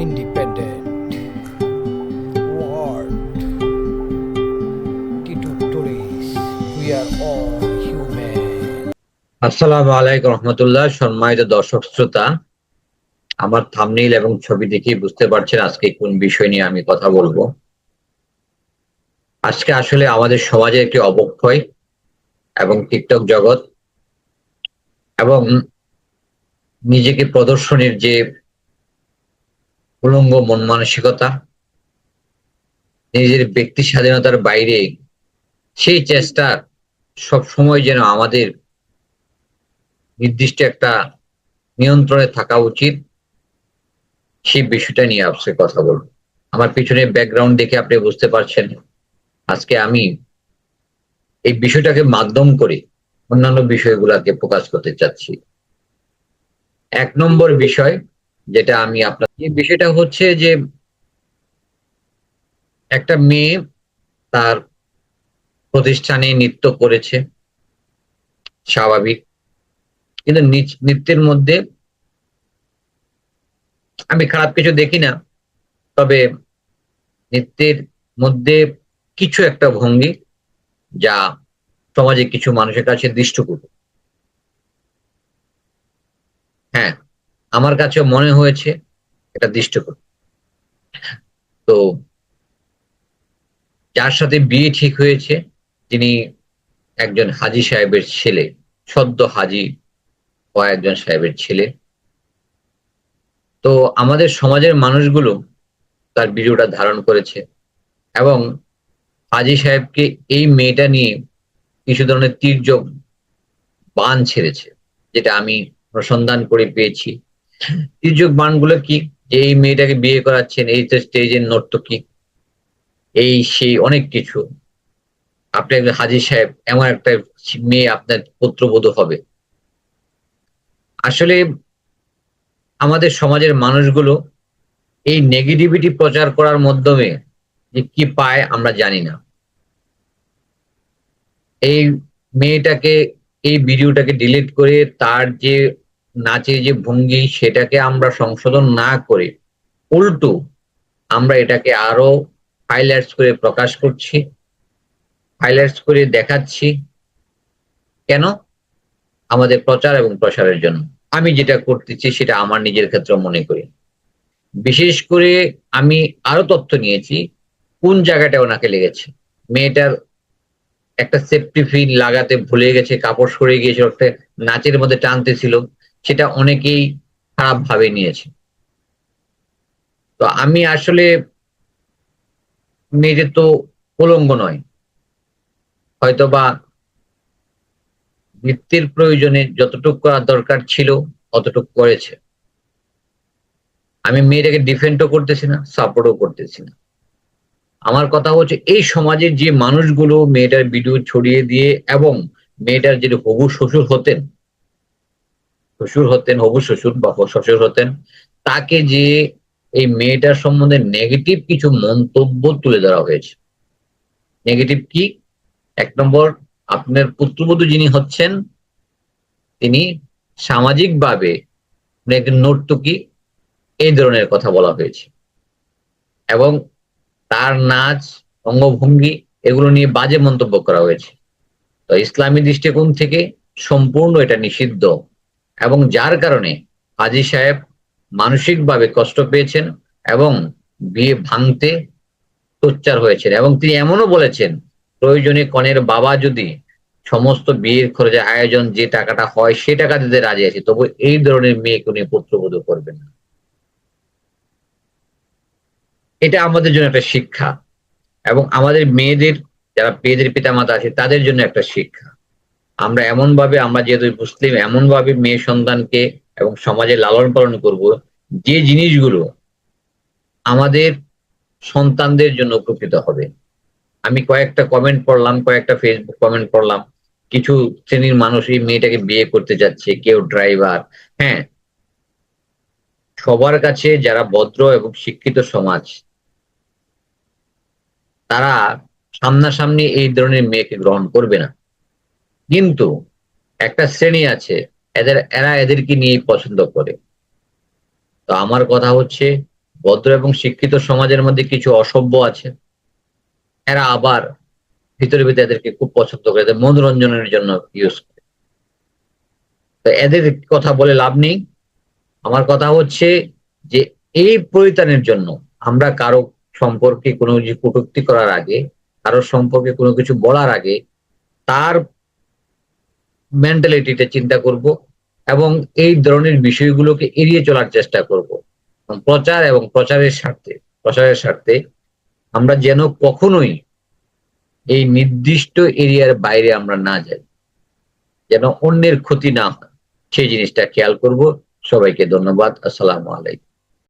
independent world. Tito Torres, we are all human. আসসালামু আলাইকুম রহমতুল্লাহ সম্মানিত দর্শক শ্রোতা আমার থামনিল এবং ছবি দেখে বুঝতে পারছেন আজকে কোন বিষয় নিয়ে আমি কথা বলব আজকে আসলে আমাদের সমাজে একটি অবক্ষয় এবং টিকটক জগৎ এবং নিজেকে প্রদর্শনের যে উলঙ্গ মন মানসিকতা, নিজের ব্যক্তি স্বাধীনতার বাইরে সেই চেষ্টা সব সময় যেন আমাদের নির্দিষ্ট একটা নিয়ন্ত্রণে থাকা উচিত, সেই বিষয়টা নিয়ে আজকে কথা বলব। আমার পিছনে ব্যাকগ্রাউন্ড দেখে আপনি বুঝতে পারছেন আজকে আমি এই বিষয়টাকে মাধ্যম করে অন্যান্য বিষয়গুলোকে প্রকাশ করতে চাচ্ছি। এক নম্বর বিষয় যেটা আমি আপনার বিষয়টা হচ্ছে যে একটা মেয়ে তার প্রতিষ্ঠানে নৃত্য করেছে, স্বাভাবিক। কিন্তু নৃত্যের মধ্যে আমি খারাপ কিছু দেখি না, তবে নৃত্যের মধ্যে কিছু একটা ভঙ্গি যা সমাজে কিছু মানুষের কাছে দৃষ্টকূট হ্যাঁ আমার কাছেও মনে হয়েছে, এটা দৃষ্টকূট তো, যার সাথে বিয়ে ঠিক হয়েছে, তিনি একজন হাজি সাহেবের ছেলে, সদ্য হাজি হওয়া একজন সাহেবের ছেলে। তো, আমাদের সমাজের মানুষগুলো তার ভিডিওটা ধারণ করেছে এবং হাজি সাহেবকে এই মেয়েটা নিয়ে কিছু ধরনের তীর্যক বান ছেড়েছে, যেটা আমি অনুসন্ধান করে পেয়েছি। তীর্যক বানগুলো কি? যে এই মেয়েটাকে বিয়ে করাচ্ছেন, এই তো স্টেজের নর্তকী। এই সেই অনেক কিছু। আপনি একজন হাজি সাহেব, এমন একটা মেয়ে আপনার পুত্রবধূ হবে। আসলে আমাদের সমাজের মানুষগুলো এই নেগেটিভিটি প্রচার করার মাধ্যমে যে কি পায় আমরা জানি না। এই মেয়েটাকে, এই ভিডিওটাকে ডিলিট করে তার যে নাচের যে ভঙ্গি সেটাকে আমরা সংশোধন না করে উল্টো আমরা এটাকে আরও হাইলাইটস করে প্রকাশ করছি হাইলাইটস করে দেখাচ্ছি। কেন? আমাদের প্রচার এবং প্রসারের জন্য। আমি যেটা করতেছি সেটা আমার নিজের ক্ষেত্রে মনে করি। বিশেষ করে আমি আরও তথ্য নিয়েছি, কোন জায়গাটা ওনাকে লেগেছে। মেয়েটার একটা সেফটি ফিন লাগাতে ভুলে গেছে, কাপড় সরে গিয়েছিল, একটা নাচের মধ্যে টানতেছিল। সেটা অনেকেই খারাপ ভাবে নিয়েছে। তো আমি আসলে মেয়েদের তো উলঙ্গ নয়। হয়তো বা নৃত্যের প্রয়োজনে যতটুকু করা দরকার ছিল, অতটুকু করেছে। আমি মেয়েটাকে ডিফেন্ডও করতেছি না সাপোর্টও করতেছি না। আমার কথা হচ্ছে, এই সমাজের যে মানুষগুলো মেয়েটার ভিডিও ছড়িয়ে দিয়ে এবং মেয়েটার যে হবু শ্বশুর হতেন শ্বশুর হতেন, হবু শ্বশুর বা শ্বশুর হতেন, তাকে যে এই মেয়েটার সম্বন্ধে নেগেটিভ কিছু মন্তব্য তুলে ধরা হয়েছে। নেগেটিভ কি? এক নম্বর, আপনার পুত্রবধূ যিনি হচ্ছেন, তিনি সামাজিকভাবে একজন নর্তকী এই ধরনের কথা বলা হয়েছে। এবং তার নাচ, অঙ্গভঙ্গি এগুলো নিয়ে বাজে মন্তব্য করা হয়েছে। তো ইসলামী দৃষ্টিকোণ থেকে সম্পূর্ণ এটা নিষিদ্ধ। এবং যার কারণে হাজি সাহেব মানসিকভাবে কষ্ট পেয়েছেন এবং বিয়ে ভাঙতে সোচ্চার হয়েছেন। এবং তিনি এমনও বলেছেন, প্রয়োজনে কনের বাবা যদি সমস্ত বিয়ের খরচের আয়োজন যে টাকাটা হয় সে টাকা দিতে রাজি আছে, তবু এই ধরনের মেয়েকে উনি পুত্রবধূ করবেন না। এটা আমাদের জন্য একটা শিক্ষা এবং আমাদের মেয়েদের, যারা মেয়েদের পিতামাতা আছে, তাদের জন্য একটা শিক্ষা। আমরা এমন ভাবে আমরা যেহেতু মুসলিম এমন ভাবে মেয়ে সন্তানকে এবং সমাজে লালন পালন করব, যে জিনিসগুলো আমাদের সন্তানদের জন্য উপকৃত হবে। আমি কয়েকটা কমেন্ট পড়লাম, কয়েকটা ফেসবুক কমেন্ট পড়লাম। কিছু শ্রেণির মানুষ এই মেয়েটাকে বিয়ে করতে যাচ্ছে, কেউ ড্রাইভার হ্যাঁ সবার কাছে যারা ভদ্র এবং শিক্ষিত সমাজ, তারা সামনাসামনি এই ধরনের মেয়েকে গ্রহণ করবে না। কিন্তু একটা শ্রেণি আছে, এদের, এরা এদেরকে নিয়ে পছন্দ করে। তো আমার কথা হচ্ছে, ভদ্র এবং শিক্ষিত সমাজের মধ্যে কিছু অসভ্য আছে, এরা আবার ভিতরে ভিতরে এদেরকে খুব পছন্দ করে, এদের মনোরঞ্জনের জন্য ইউজ করে। তো এদের কথা বলে লাভ নেই। আমার কথা হচ্ছে যে, এই পরিত্রাণের জন্য আমরা কারও সম্পর্কে কোনো কিছু কটূক্তি করার আগে, কারও সম্পর্কে কোনো কিছু বলার আগে, তার মেন্টালিটিটা চিন্তা করব এবং এই ধরনের বিষয়গুলোকে এড়িয়ে চলার চেষ্টা করব। প্রচার এবং প্রচারের স্বার্থে প্রচারের স্বার্থে আমরা যেন কখনোই এই নির্দিষ্ট এরিয়ার বাইরে আমরা না যাই। যেন অন্যের ক্ষতি না হয়। সেই জিনিসটা খেয়াল করব। সবাইকে ধন্যবাদ। আসসালামু আলাইকুম।